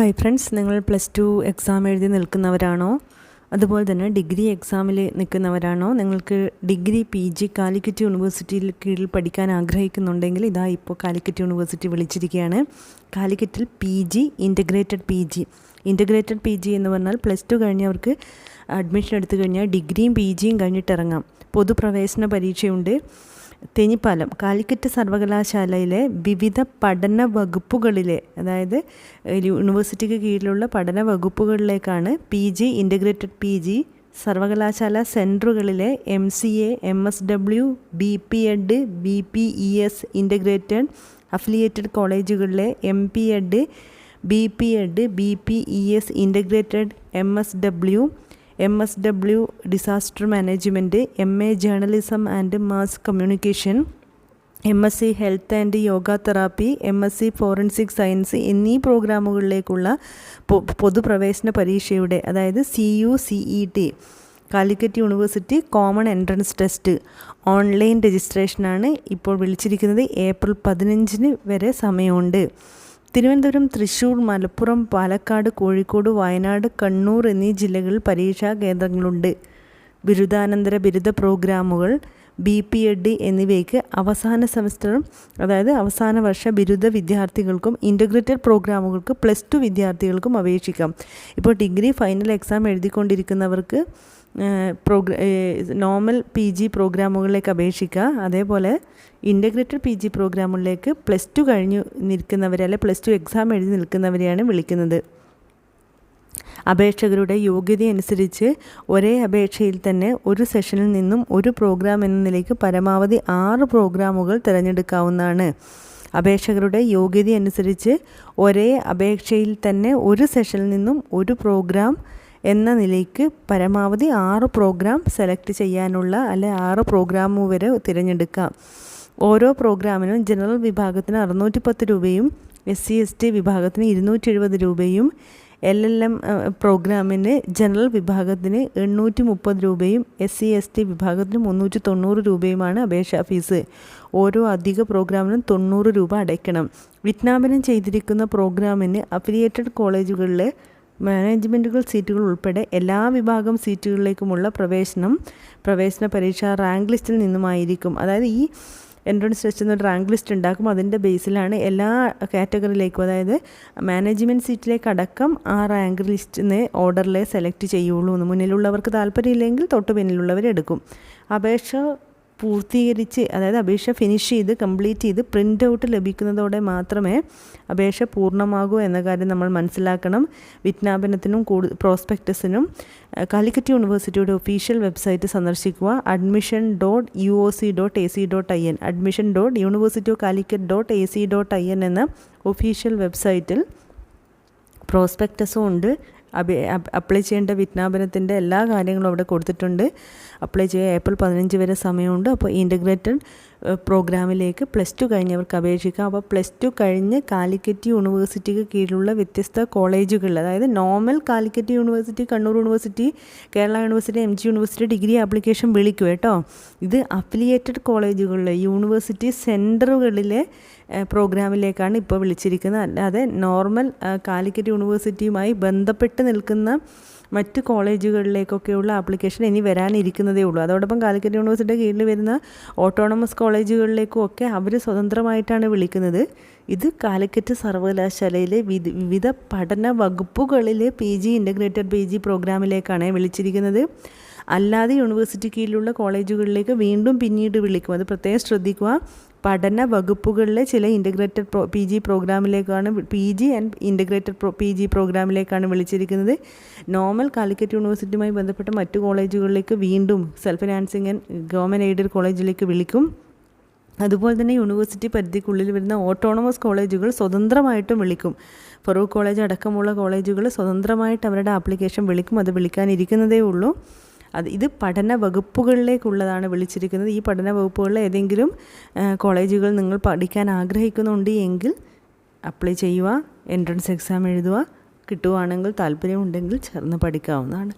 Hi friends നിങ്ങൾ plus two exam എഴുതി നിൽക്കുന്നവരാണോ? അതുപോലെ തന്നെ ഡിഗ്രി എക്സാമിൽ നിൽക്കുന്നവരാണോ? നിങ്ങൾക്ക് ഡിഗ്രി പി ജി കാലിക്കറ്റ് യൂണിവേഴ്സിറ്റിയിൽ കീഴിൽ പഠിക്കാൻ ആഗ്രഹിക്കുന്നുണ്ടെങ്കിൽ ഇതാ ഇപ്പോൾ കാലിക്കറ്റ് യൂണിവേഴ്സിറ്റി വിളിച്ചിരിക്കുകയാണ്. കാലിക്കറ്റിൽ P G integrated P G integrated P G എന്ന് പറഞ്ഞാൽ പ്ലസ് ടു കഴിഞ്ഞവർക്ക് അഡ്മിഷൻ എടുത്തു കഴിഞ്ഞാൽ ഡിഗ്രിയും പി ജിയും കഴിഞ്ഞിട്ട് ഇറങ്ങാം പൊതുപ്രവേശന പരീക്ഷയുണ്ട്. തെഞ്ഞിപ്പാലം കാലിക്കറ്റ് സർവകലാശാലയിലെ വിവിധ പഠന വകുപ്പുകളിലെ അതായത് യൂണിവേഴ്സിറ്റിക്ക് കീഴിലുള്ള പഠന വകുപ്പുകളിലേക്കാണ് P G integrated P G സർവകലാശാല സെന്ററുകളിലെ M C A M S W B P Ed B P E S integrated affiliated കോളേജുകളിലെ M P Ed B P Ed B P E S integrated M S W M S W disaster management M A journalism and mass communication M S C health and yoga therapy M S C forensic science എന്നീ പ്രോഗ്രാമുകളിലേക്കുള്ള പൊതുപ്രവേശന പരീക്ഷയുടെ അതായത് C U C E T Calicut university common entrance test online രജിസ്ട്രേഷനാണ് ഇപ്പോൾ വിളിച്ചിരിക്കുന്നത്. April പതിനഞ്ചിന് വരെ സമയമുണ്ട്. തിരുവനന്തപുരം തൃശൂർ മലപ്പുറം പാലക്കാട് കോഴിക്കോട് വയനാട് കണ്ണൂർ എന്നീ ജില്ലകളിൽ പരീക്ഷാ കേന്ദ്രങ്ങളുണ്ട്. ബിരുദാനന്തര ബിരുദ പ്രോഗ്രാമുകൾ ബി പി എഡ് എന്നിവയ്ക്ക് അവസാന സെമസ്റ്ററും അതായത് അവസാന വർഷ ബിരുദ വിദ്യാർത്ഥികൾക്കും ഇന്റഗ്രേറ്റഡ് പ്രോഗ്രാമുകൾക്ക് പ്ലസ് ടു വിദ്യാർത്ഥികൾക്കും അപേക്ഷിക്കാം. ഇപ്പോൾ ഡിഗ്രി ഫൈനൽ എക്സാം എഴുതിക്കൊണ്ടിരിക്കുന്നവർക്ക് പ്രോഗ്ര നോർമൽ പി ജി പ്രോഗ്രാമുകളിലേക്ക് അപേക്ഷിക്കുക. അതേപോലെ ഇന്റഗ്രേറ്റഡ് പി ജി പ്രോഗ്രാമുകളിലേക്ക് പ്ലസ് ടു കഴിഞ്ഞു നിൽക്കുന്നവരെ അല്ലെ പ്ലസ് ടു എക്സാം എഴുതി നിൽക്കുന്നവരെയാണ് വിളിക്കുന്നത്. അപേക്ഷകരുടെ യോഗ്യതയനുസരിച്ച് ഒരേ അപേക്ഷയിൽ തന്നെ ഒരു സെഷനിൽ നിന്നും ഒരു പ്രോഗ്രാം എന്ന നിലയ്ക്ക് പരമാവധി ആറ് പ്രോഗ്രാമുകൾ തിരഞ്ഞെടുക്കാവുന്നതാണ്. അപേക്ഷകരുടെ യോഗ്യതയനുസരിച്ച് ഒരേ അപേക്ഷയിൽ തന്നെ ഒരു സെഷനിൽ നിന്നും ഒരു പ്രോഗ്രാം എന്ന നിലയ്ക്ക് പരമാവധി ആറ് പ്രോഗ്രാം സെലക്ട് ചെയ്യാനുള്ള അല്ലെ ആറ് പ്രോഗ്രാം വരെ തിരഞ്ഞെടുക്കാം. ഓരോ പ്രോഗ്രാമിനും ജനറൽ വിഭാഗത്തിന് അറുന്നൂറ്റി പത്ത് രൂപയും എസ് സി എസ് ടി വിഭാഗത്തിന് ഇരുന്നൂറ്റി എഴുപത് രൂപയും എൽ എൽ എം പ്രോഗ്രാമിന് ജനറൽ വിഭാഗത്തിന് എണ്ണൂറ്റി മുപ്പത് രൂപയും എസ് സി എസ് ടി വിഭാഗത്തിന് മുന്നൂറ്റി തൊണ്ണൂറ് രൂപയുമാണ് അപേക്ഷാ ഫീസ്. ഓരോ അധിക പ്രോഗ്രാമിനും തൊണ്ണൂറ് രൂപ അടയ്ക്കണം. വിജ്ഞാപനം ചെയ്തിരിക്കുന്ന പ്രോഗ്രാമിന് അഫിലിയേറ്റഡ് കോളേജുകളിലെ മാനേജ്മെന്റുകൾ സീറ്റുകൾ ഉൾപ്പെടെ എല്ലാ വിഭാഗം സീറ്റുകളിലേക്കുമുള്ള പ്രവേശനം പ്രവേശന പരീക്ഷ റാങ്ക് ലിസ്റ്റിൽ നിന്നുമായിരിക്കും. അതായത് ഈ എൻട്രൻസ് ടെസ്റ്റ് എന്നൊരു റാങ്ക് ലിസ്റ്റ് ഉണ്ടാക്കും. അതിന്റെ ബേസിലാണ് എല്ലാ കാറ്റഗറിയിലേക്കും അതായത് മാനേജ്മെന്റ് സീറ്റിലേക്ക് അടക്കം ആ റാങ്ക് ലിസ്റ്റിനെ ഓർഡറിൽ സെലക്ട് ചെയ്യുള്ളൂ എന്ന് മുന്നിലുള്ളവർക്ക് താല്പര്യമില്ലെങ്കിൽ തൊട്ട് പിന്നിലുള്ളവരെടുക്കും അപേക്ഷ പൂർത്തീകരിച്ച് അതായത് അപേക്ഷ ഫിനിഷ് ചെയ്ത് കംപ്ലീറ്റ് ചെയ്ത് പ്രിന്റ് ഔട്ട് ലഭിക്കുന്നതോടെ മാത്രമേ അപേക്ഷ പൂർണമാകൂ എന്ന കാര്യം നമ്മൾ മനസ്സിലാക്കണം. വിജ്ഞാപനത്തിനും കൂടു പ്രോസ്പെക്ടസിനും കാലിക്കറ്റ് യൂണിവേഴ്സിറ്റിയുടെ ഒഫീഷ്യൽ വെബ്സൈറ്റ് സന്ദർശിക്കുക. Admission dot U O C dot A C dot I N admission dot university of Calicut dot A C dot I N എന്ന ഒഫീഷ്യൽ വെബ്സൈറ്റിൽ പ്രോസ്പെക്ടസും ഉണ്ട്. അപ്ലൈ ചെയ്യേണ്ട വിജ്ഞാപനത്തിന്റെ എല്ലാ കാര്യങ്ങളും അവിടെ കൊടുത്തിട്ടുണ്ട്. അപ്ലൈ ചെയ്യാൻ ഏപ്രിൽ പതിനഞ്ച് വരെ സമയമുണ്ട്. അപ്പോൾ ഇന്റഗ്രേറ്റഡ് പ്രോഗ്രാമിലേക്ക് പ്ലസ് ടു കഴിഞ്ഞവർക്ക് അപേക്ഷിക്കാം. അപ്പോൾ പ്ലസ് ടു കഴിഞ്ഞ് കാലിക്കറ്റ് യൂണിവേഴ്സിറ്റിക്ക് കീഴിലുള്ള വ്യത്യസ്ത കോളേജുകളിൽ അതായത് normal Calicut university Kannur university Kerala university M G university degree application വിളിക്കും കേട്ടോ. ഇത് അഫിലിയേറ്റഡ് കോളേജുകളിലെ യൂണിവേഴ്സിറ്റി സെന്ററുകളിലെ പ്രോഗ്രാമിലേക്കാണ് ഇപ്പോൾ വിളിച്ചിരിക്കുന്നത്. അല്ലാതെ നോർമൽ കാലിക്കറ്റ് യൂണിവേഴ്സിറ്റിയുമായി ബന്ധപ്പെട്ട് നിൽക്കുന്ന മറ്റ് കോളേജുകളിലേക്കൊക്കെയുള്ള ആപ്ലിക്കേഷൻ ഇനി വരാനിരിക്കുന്നതേ ഉള്ളൂ. അതോടൊപ്പം കാലിക്കറ്റ് യൂണിവേഴ്സിറ്റിയുടെ കീഴിൽ വരുന്ന ഓട്ടോണമസ് കോളേജുകളിലേക്കും ഒക്കെ അവർ സ്വതന്ത്രമായിട്ടാണ് വിളിക്കുന്നത്. ഇത് കാലിക്കറ്റ് സർവകലാശാലയിലെ വിവിധ പഠന വകുപ്പുകളിലെ P G integrated P G പ്രോഗ്രാമിലേക്കാണ് വിളിച്ചിരിക്കുന്നത്. അല്ലാതെ യൂണിവേഴ്സിറ്റി കീഴിലുള്ള കോളേജുകളിലേക്ക് വീണ്ടും പിന്നീട് വിളിക്കും. അത് പ്രത്യേകം ശ്രദ്ധിക്കുക. പഠന വകുപ്പുകളിലെ ചില integrated pro P G പ്രോഗ്രാമിലേക്കാണ് P G and integrated pro P G പ്രോഗ്രാമിലേക്കാണ് വിളിച്ചിരിക്കുന്നത്. നോർമൽ കാലിക്കറ്റ് യൂണിവേഴ്സിറ്റിയുമായി ബന്ധപ്പെട്ട മറ്റു കോളേജുകളിലേക്ക് വീണ്ടും self financing and government aided കോളേജിലേക്ക് വിളിക്കും. അതുപോലെ തന്നെ യൂണിവേഴ്സിറ്റി പരിധിക്കുള്ളിൽ വരുന്ന ഓട്ടോണമസ് കോളേജുകൾ സ്വതന്ത്രമായിട്ടും വിളിക്കും. ഫറൂഖ് കോളേജ് അടക്കമുള്ള കോളേജുകൾ സ്വതന്ത്രമായിട്ട് അവരുടെ ആപ്ലിക്കേഷൻ വിളിക്കും. അത് വിളിക്കാനിരിക്കുന്നതേ ഉള്ളൂ. അത് ഇത് പഠന വകുപ്പുകളിലേക്കുള്ളതാണ് വിളിച്ചിരിക്കുന്നത്. ഈ പഠന വകുപ്പുകളിലെ ഏതെങ്കിലും കോളേജുകൾ നിങ്ങൾ പഠിക്കാൻ ആഗ്രഹിക്കുന്നുണ്ട് എങ്കിൽ അപ്ലൈ ചെയ്യുക എൻട്രൻസ് എക്സാം എഴുതുക കിട്ടുവാണെങ്കിൽ താല്പര്യമുണ്ടെങ്കിൽ ചേർന്ന് പഠിക്കാവുന്നതാണ്.